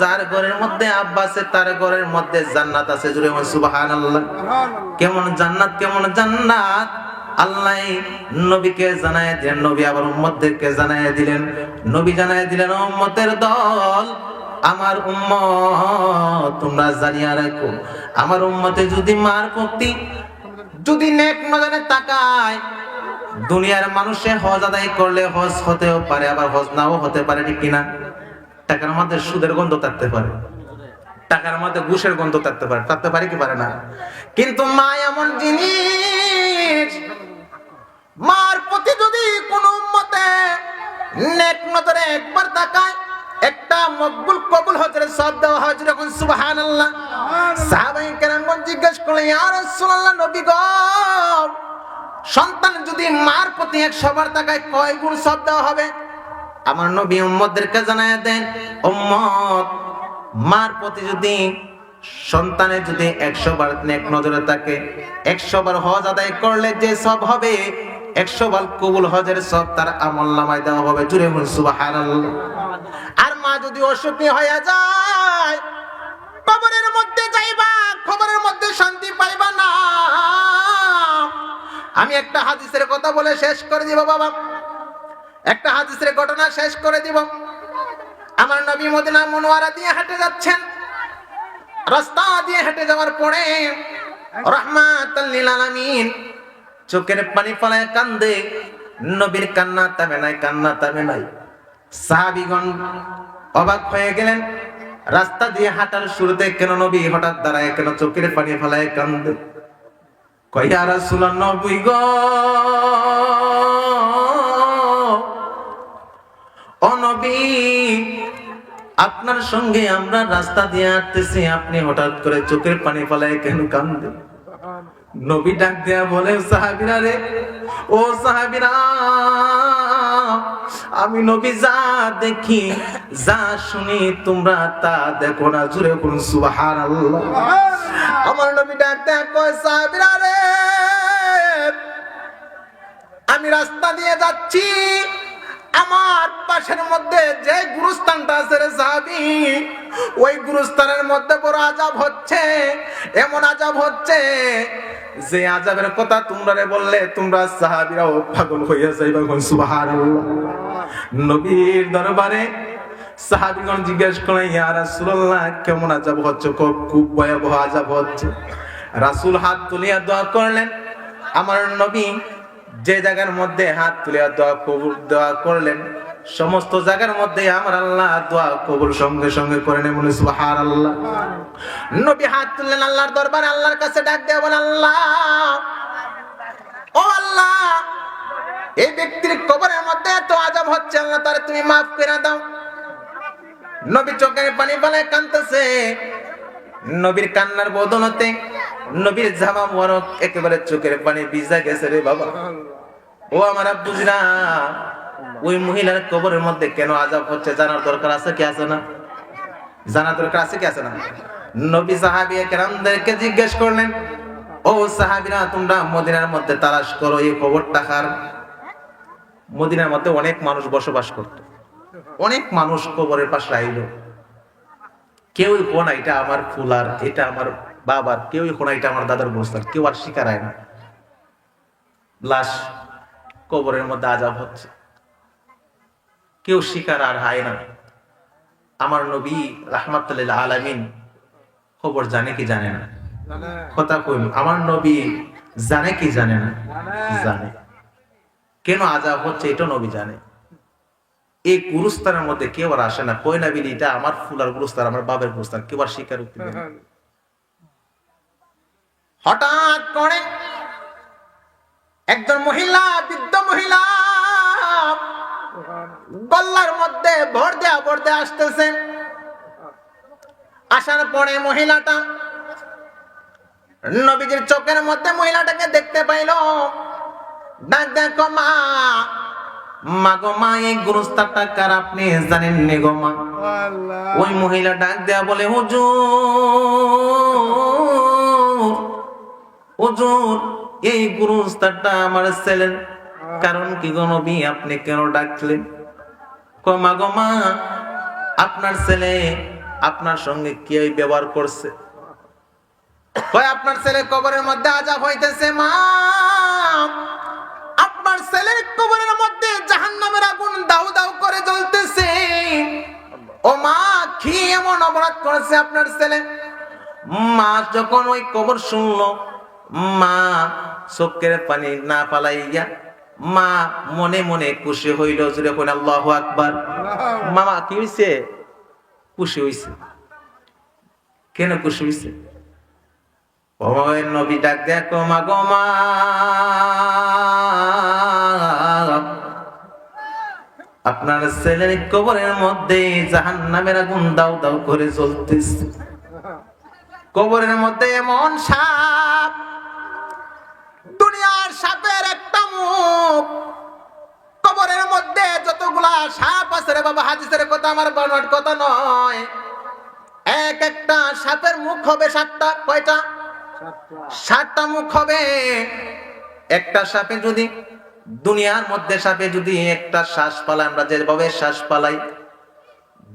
যার ঘরের মধ্যে আব্বা তার ঘরের মধ্যে জান্নাত আছে। জুড়ে সুবহানাল্লাহ। কেমন জান্নাত কেমন জান্নাত? আল্লাহ নবীকে দিলেন, নবী আবার দিলেন। নবী দিলেন, উম্মতের দল, আমার তোমরা জানিয়া রাখো। আমার উম্মতে যদি মার প্রতি যদি নেক নজরে তাকায়, দুনিয়ার মানুষে হজ আদায় করলে হজ হতেও পারে, আবার হজ নাও হতে পারে, ঠিক কিনা? টাকার মধ্যে সুদের গন্ধ থাকতে পারে। টাকার মধ্যে ঘুষের গন্ধ থাকতে পারে। থাকতে পারে কি পারে না। কিন্তু মা এমন জিনিস, মার প্রতি যদি কোনো মতে নেক নজরে একবার তাকায়, একটা মকবুল কবুল হজরে সব দেওয়া হয় যখন সুবহানাল্লাহ। সাহাবায়ে কেরামগণ জিজ্ঞেস করলেন, ইয়া রাসূলুল্লাহ, নবী গো, সন্তান যদি মার প্রতি এক সবার তাকায় কয় গুণ সব দেওয়া হবে? আমার নবী উম্মতদেরকে জানায় দেন, উম্মত, মার প্রতি যদি সন্তানের যদি একশো বার নেক নজরে থাকে একশো বার হজ আদায় করলে যে সব হবে একশো বার কবুল হজের সব তার আমল নামায় দেওয়া হবে। জুড়ে সুবহানাল্লাহ। আর মা যদি অসুখী হয়ে যায়, কবরের মধ্যে যাইবা খবরের মধ্যে শান্তি পাইবা না। আমি একটা হাদিসের কথা বলে শেষ করে দিব, বাবা। একটা হাদিসের ঘটনা শেষ করে দিব। আমার নবী মদিনা মনোয়ারা দিয়ে হেঁটে যাচ্ছেন। রাস্তা দিয়ে হেঁটে যাওয়ার পরে রহমাতাল লিল আলামিন চোখের পানি ফলায় কান্দে। নবীর কান্না তাবে নাই, কান্না তাবে নাই। সাহাবীগণ অবাক হয়ে গেলেন। রাস্তা দিয়ে হাঁটার শুরুতে কেন নবী হঠাৎ দাঁড়ায়, কেন চোখের পানি ফলায় কান্দে? কইয়া রাসূলুল্লাহ, নবী গো! আপনার সঙ্গে আমরা রাস্তা দিয়ে হাঁটতেছি, আপনি হঠাৎ করে চোখের পানি ফলায় কেন কান্দে নবী ডাক দেয়া বলে সাহাবিরা রে, ও সাহাবিরা, আমি নবী যা দেখি, যা শুনি, তোমরা তা দেখো না। জুড়ে বলুন, সুবহানাল্লাহ। আমার নবী ডাক দেয়া কয়, সাহাবিরা রে, আমি রাস্তা দিয়ে যাচ্ছি আমার পাশের মধ্যে যে গুরুস্থানটা আছে রে সাহাবি, ওই গুরুস্থানের মধ্যে বড় আজাব হচ্ছে। এমন আজাব হচ্ছে যে আজাবের কথা তোমরা বললে, তোমরা সাহাবিরাও পাগল হইয়া যাইবা সুবহানাল্লাহ। নবীর দরবারে সাহাবিগণ জিজ্ঞেস করে ইয়া রাসূলুল্লাহ, কেমন আজাব হচ্ছে খুব খুব ভয়াবহ আজাব হচ্ছে। রাসূল হাত তুলিয়া দোয়া করলেন, আমার নবী যে জায়গার মধ্যে হাত তুলে দোয়া কবুল, দোয়া করলেন, সমস্ত জায়গার মধ্যে আমার আল্লাহ দোয়া কবুল সঙ্গে সঙ্গে করে নেন। বলে আল্লাহ নবী হাত তুললেন আল্লাহর দরবারে, আল্লাহর কাছে ডাক দেয়া বলেন, আল্লাহ, ও আল্লাহ, এই ব্যক্তির কবরের মধ্যে এত আজাব হচ্ছে, আল্লাহ তারে তুমি মাফ করে দাও। নবী চোখের পানি পালে কানতেছে নবীর কান্নার বদনতে নবীর জামা মোবারক একেবারে চোখের পানি ভিজা গেছে রে বাবা। ও আমার বুঝরা ওই মহিলার কবরের মধ্যে কেন আজাব হচ্ছে জানার দরকার আছে কি আছে না? জানার দরকার আছে কি আছে না? নবী সাহাবী কেরামদেরকে জিজ্ঞেস করলেন, ও সাহাবীরা, তোমরা মদিনার মধ্যে তালাশ করো, এই খবরটা কার? মদিনার মধ্যে অনেক মানুষ বসবাস করত। অনেক মানুষ কবরের পাশে আইলো। কেউই কোন এটা আমার ফুলার এটা আমার বাবার, কেউই এটা আমার দাদার বস্তার কেউ আর শিকার হয় না। লাশ কবরের মধ্যে আজাব হচ্ছে। কেউ শিকার আর হয় না। আমার নবী রাহমাতুল্লাহ আলামিন খবর জানে কি জানে না? কথা কইল, আমার নবী জানে কি জানে না? জানে। কেন আজাব হচ্ছে এটা নবী জানে। এই গুরুস্থানের মধ্যে কেউ আর আসে না। কই না বিলি এটা আমার ফুলার গুরুস্থান, আমার বাবার গুরুস্থান, কেউ আর স্বীকার করতে। হঠাৎ করে একজন মহিলা বৃদ্ধ মহিলা গল্লার মধ্যে ভর দেয়া ভর দেয়া আসতেছে। আসার পরে মহিলাটা নবীজির চোখের মধ্যে মহিলাটাকে দেখতে পাইল। ডাক দেখো মা। মা গো মা এই গুরুস্তারটা কার আপনি জানেন নি গো মা? ওই মহিলা ডাক দেয়া বলে হুজুর হুজুর, এই গুরুস্তারটা আমার ছেলের। কারণ কি গো নবী, আপনি কেন ডাকলেন? কমা গো মা, আপনার ছেলে আপনার সঙ্গে কি ব্যবহার করছে? কয় আপনার ছেলে কবরের মধ্যে আজাব হইতেছে, মা? আপনার ছেলের কবরের মধ্যে জাহান্নামের আগুন দাউ দাউ করে জ্বলতেছে। ও মা, কি এমন অপরাধ করেছে আপনার ছেলে? মা যখন ওই কবর শুনলো মা চোখের পানি না পালাইয়া মা মনে মনে খুশি হইল জুড়ে কোন আল্লাহ আকবার। মামা কি হইছে? খুশি হইছে। কেন খুশি হইছে? নবী ডাক দেখো মা গো মা। আপনার ছেলের কবরের মধ্যে জাহান নামের আগুন দাও দাও করে চলতেছে কবরের মধ্যে এমন সাপ দুনিয়ার সাপের একটা মুখ। কবরের মধ্যে যতগুলা সাপ আছে রে বাবা, হাদিসের কথা আমার বর্ণার কথা নয়। এক একটা সাপের মুখ হবে সাতটা, কয়টা? সাতটা মুখ হবে। একটা সাপে যদি, দুনিয়ার মধ্যে সাপে যদি একটা শ্বাস পালাই আমরা যেভাবে শ্বাস পালাই,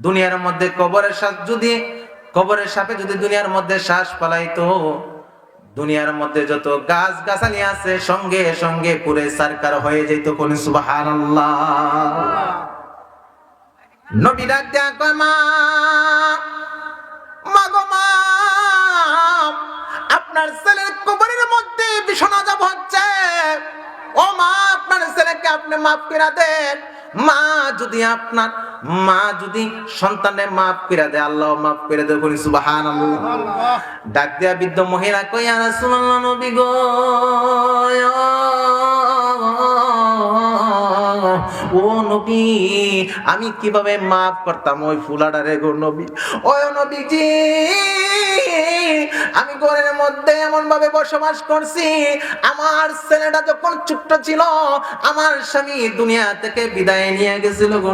দুনিয়ার মধ্যে কবরের শ্বাস যদি, কবরের সাপে যদি দুনিয়ার মধ্যে শ্বাস পালাই তো দুনিয়ার মধ্যে যত গাছ গাছালি আছে, সঙ্গে সঙ্গে পুরে সারকার হয়ে যেত কোন মা আপনার ছেলের কবরের মধ্যে ভীষণ আজাব হচ্ছে। ও মা, আপনার ছেলেকে আপনি মাফ করে দেন। মা যদি আপনার, মা যদি সন্তানের মাফ করে দেয়, আল্লাহ মাফ করে দেয়, বলি সুবাহান ডাক দেয়া বৃদ্ধ মহিলা কইয়া রাসূলুল্লাহ নবী গো ও নবী, আমি কীভাবে মাফ করতাম? ওই ফুলাডারে গো নবী ও নবীজি আমি ঘরের মধ্যে এমন ভাবে বসবাস করছি, আমার ছেলেটা যখন ছোট্ট ছিল, আমার স্বামী দুনিয়া থেকে বিদায় নিয়ে গেছিল গো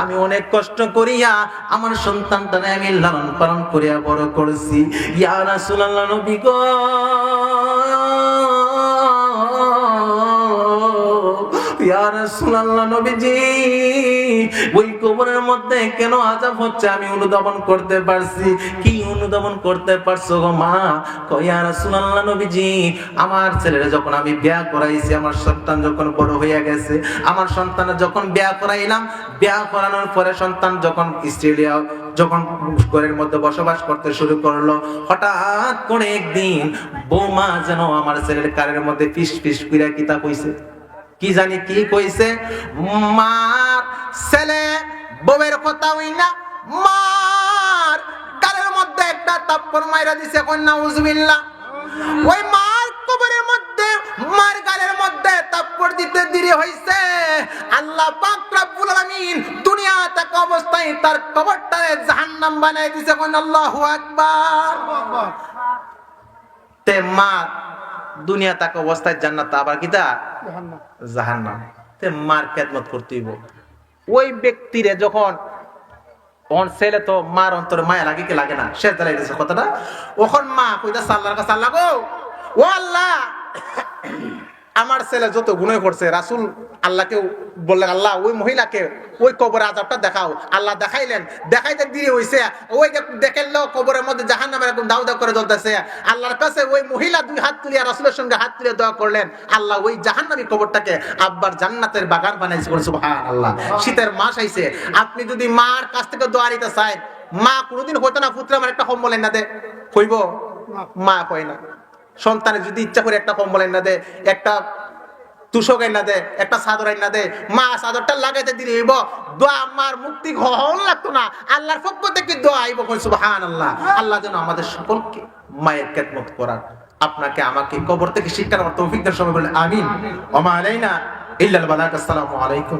আমি অনেক কষ্ট করিয়া আমার সন্তানটারে আমি লালন পালন করিয়া বড় করছি। ইয়া রাসূলুল্লাহ নবী গো। ইয়া ওই কবরের মধ্যে কেন আযাব হচ্ছে আমি অনুধাবন করতে পারছি? কি অনুধাবন করতে পারছ গো মা? কয়া রাসূলুল্লাহ নবীজি, আমার যখন আমি বিয়া করাইছি, আমার সন্তান যখন বড় হইয়া গেছে, আমার যখন বিয়া করাইলাম, বিয়া করানোর পরে সন্তান যখন স্ট্রেলিয়া যখন ঘরের মধ্যে বসবাস করতে শুরু করল, হঠাৎ করে একদিন বৌমা যেন আমার ছেলের কারের মধ্যে ফিস ফিস কইরা কিতাব হইছে। কি জানি কি কইছে? মার ছেলে বউয়ের কথা হই না মার গালের মধ্যে একটা তাপ্পর মাইরা দিছে কন্যা উজবিল্লাহ ওই মার কবরের মধ্যে, মার গালের মধ্যে তাপ্পর দিতে দেরি হইছে। আল্লাহ পাক রব্বুল আলামিন দুনিয়া থাকা অবস্থায় তার কবরটারে জাহান্নাম বানাই দিছে কোন আল্লাহু আকবার। তে মা দুনিয়া তাকে অবস্থায় জান্নাত আবার কিতা? জাহান্নাম। তে মার খেদমত করতেইব ওই ব্যক্তিরে যখন ওন ছেলে তো মার অন্তরে মায়া লাগে কি লাগে না? সে দাঁড়াই দিছে কথাটা। ওখন মা কইতা সাল্লাহ কাছে আল্লাহ গো। ও আল্লাহ আমার ছেলে যত গুণে করছে, রাসুল আল্লাহকে বললেন, আল্লাহ, ওই মহিলাকে ওই কবরে আজাবটা দেখাও। আল্লাহ দেখাইলেন, দেখাইতে দিয়ে হইছে। ওই দেখাইলো কবরের মধ্যে জাহান নামের একদম দাউ দাউ করে জ্বলতেছে। আল্লাহর কাছে ওই মহিলা দুই হাত তুলিয়া, রাসুলের সঙ্গে হাত তুলে দোয়া করলেন, আল্লাহ, ওই জাহান্নামী কবরটাকে আব্বার জান্নাতের বাগান বানাইছে বলে সুবহান আল্লাহ শীতের মাস আইছে, আপনি যদি মার কাছ থেকে দোয়া নিতে চান, মা কোনোদিন হইতো না, পুত্র আমার একটা কম্বল না দে। কইব মা কয় না। সন্তানের যদি ইচ্ছা করে একটা কম্বল না দে একটা তুষক না দে একটা চাদর না দে মা চাদরটা লাগাইতে হইব, দোয়া আমার মুক্তি হন লাগতো না। আল্লাহর পক্ষ থেকে দোয়া আইব সুবহান আল্লাহ আল্লাহ যেন আমাদের সকলকে মায়ের খেদমত করার, আপনাকে আমাকে কবর থেকে শিক্ষা নেওয়ার তৌফিক দেওয়ার সময় বলে আমিন। ওমা আলাইনা ইল্লাল বালাক আসসালামু আলাইকুম